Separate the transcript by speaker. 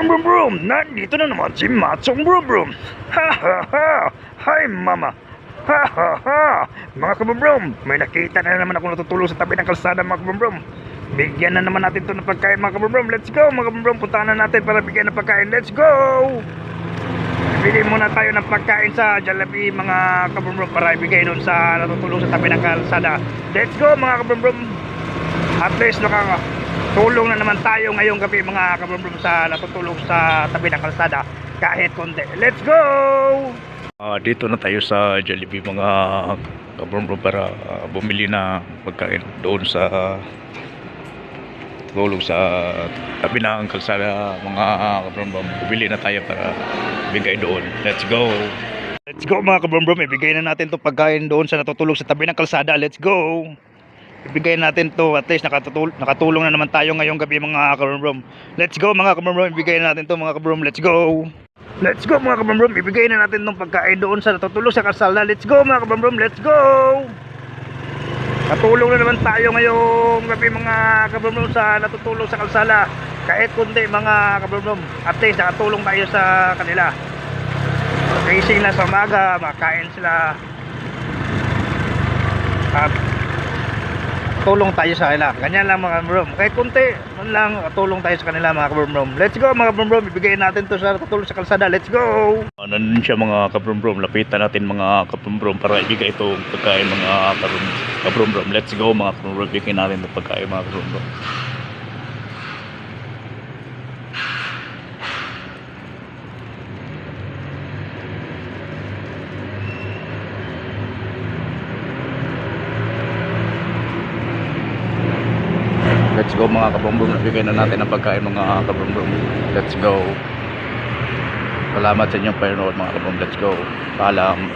Speaker 1: kabrum brum brum! Nandito na naman si Matsong brum brum! Ha ha ha! Hi mama! Ha ha ha! Mga kabrum brum! May nakita na naman ako natutulog sa tabi ng kalsada mga kabrum brum! Bigyan na naman natin to ng pagkain mga kabrum brum! Let's go mga kabrum brum! Puntahan na natin para bigyan ng pagkain! Let's go! Bili muna tayo ng pagkain sa Jollibee mga kabrum brum para ibigay doon sa natutulog sa tabi ng kalsada. Let's go mga kabrum brum! At least nakakatulong na naman tayo ngayong gabi mga kabrum sa natutulog sa tabi ng kalsada kahit konti. Let's go!
Speaker 2: Ah, dito na tayo sa Jollibee mga kabrum para ah, bumili na pagkain doon sa tulog sa tabi ng kalsada mga kabrum bumili na tayo para bigay doon. Let's go!
Speaker 1: Let's go mga kabrum ibigay na natin 'tong pagkain doon sa natutulog sa tabi ng kalsada. Let's go! Ibigay natin to at least nakatulong, nakatulong na naman tayo ngayong gabi mga kabrum Let's go mga kabrum ibigay na natin to mga kabrum Let's go! Let's go mga kabrum ibigay na natin tong pagkain doon sa natutulog sa kalsada. Let's go mga kabrum let's go! Katulong na naman tayo ngayong gabi mga kabrum sa natutulog sa kalsada. Kahit kundi mga kabrum at least nakatulong tayo sa kanila. Gising na sa umaga, makain sila. At tulong tayo sa kanila. Ganyan lang mga bro. Kahit kunti, lang tulong tayo sa kanila mga bro. Let's go mga bro. Ibigay natin to sa tulong sa kalsada. Let's go.
Speaker 2: Ah, nandun siya mga kabrum lapitan natin mga kabrum para ibigay itong pagkain mga kabrum Let's go mga kabrum bigyan natin itong pagkain mga kabrum Let's go mga kabrumbrum. Bigyan na natin ng pagkain mga kabrumbrum. Let's go. Salamat sa inyong panonood mga kabrumbrum. Let's go. Paalam.